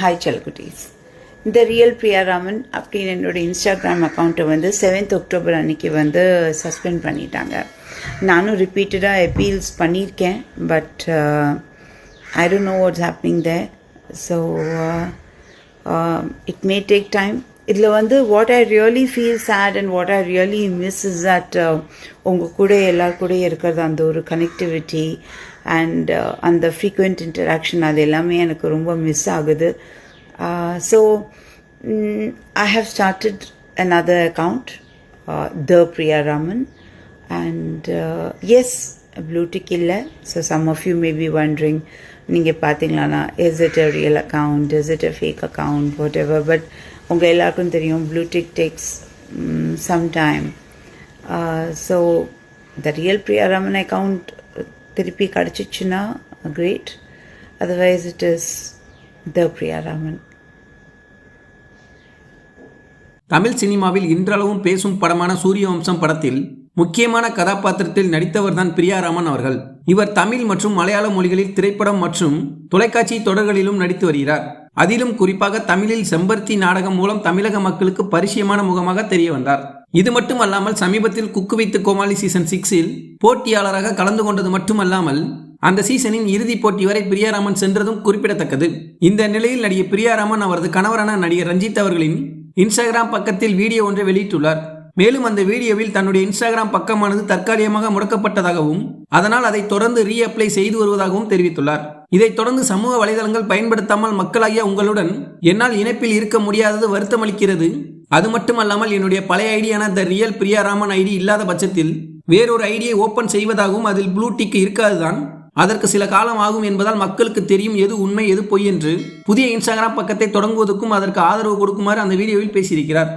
Hi செல்குட்டீஸ் இந்த real Priya Raman அப்படின்னு என்னோட இன்ஸ்டாகிராம் அக்கௌண்ட்டை வந்து செவன்த் அக்டோபர் அன்னைக்கு வந்து சஸ்பெண்ட் பண்ணிட்டாங்க. நானும் ரிப்பீட்டடாக அப்பீல்ஸ் பண்ணியிருக்கேன் but I don't know what's happening there so it may take time இதில் வந்து what I really feel sad and what I really miss is that உங்கள் கூட எல்லார் கூட இருக்கிறது அந்த ஒரு கனெக்டிவிட்டி அண்ட் uh, அந்த ஃப்ரீக்குவெண்ட் இன்டராக்ஷன் அது எல்லாமே எனக்கு ரொம்ப மிஸ் ஆகுது. So I have started another account the Priya Raman and yes blue tick இல்லை. So some of you may be wondering நீங்கள் பார்த்தீங்களானா is it a real account is it a fake account whatever but உங்கள் எல்லாருக்கும் தெரியும் blue tick takes some time so the real Priya Raman account திருப்பி கிடச்சிச்சுன்னா great otherwise it is the Priyaraman Tamil சினிமாவில் இன்றளவும் பேசும் படமான சூரியவம்சம் படத்தில் முக்கியமான கதாபாத்திரத்தில் நடித்தவர் தான் பிரியாராமன் அவர்கள். இவர் தமிழ் மற்றும் மலையாள மொழிகளில் திரைப்படம் மற்றும் தொலைக்காட்சி தொடர்களிலும் நடித்து வருகிறார். அதிலும் குறிப்பாக தமிழில் செம்பருத்தி நாடகம் மூலம் தமிழக மக்களுக்கு பரிச்சயமான முகமாக தெரிய வந்தார். இது மட்டுமல்லாமல் சமீபத்தில் குக்கு வைத்து கோமாளி சீசன் சிக்ஸில் போட்டியாளராக கலந்து கொண்டது மட்டுமல்லாமல் அந்த சீசனின் இறுதிப் போட்டி வரை பிரியாராமன் சென்றதும் குறிப்பிடத்தக்கது. இந்த நிலையில் நடிகை பிரியாராமன் அவரது கணவரான நடிகர் ரஞ்சித் அவர்களின் இன்ஸ்டாகிராம் பக்கத்தில் வீடியோ ஒன்றை வெளியிட்டுள்ளார். மேலும் அந்த வீடியோவில் தன்னுடைய இன்ஸ்டாகிராம் பக்கமானது தற்காலிகமாக முடக்கப்பட்டதாகவும் அதனால் அதை தொடர்ந்து ரீஅப்ளை செய்து வருவதாகவும் தெரிவித்துள்ளார். இதைத் தொடர்ந்து சமூக வலைதளங்கள் பயன்படுத்தாமல் மக்களாகிய உங்களுடன் என்னால் இணைப்பில் இருக்க முடியாதது வருத்தமளிக்கிறது. அது மட்டுமல்லாமல் என்னுடைய பழைய ஐடியான த ரியல் பிரியாராமன் ஐடி இல்லாத பட்சத்தில் வேறொரு ஐடியை ஓபன் செய்வதாகவும் அதில் ப்ளூ டிக் இருக்காதுதான். அதற்கு சில காலம் ஆகும் என்பதால் மக்களுக்கு தெரியும் எது உண்மை எது பொய் என்று. புதிய இன்ஸ்டாகிராம் பக்கத்தை தொடங்குவதற்கும் அதற்கு ஆதரவு கொடுக்குமாறு அந்த வீடியோவில் பேசியிருக்கிறார்.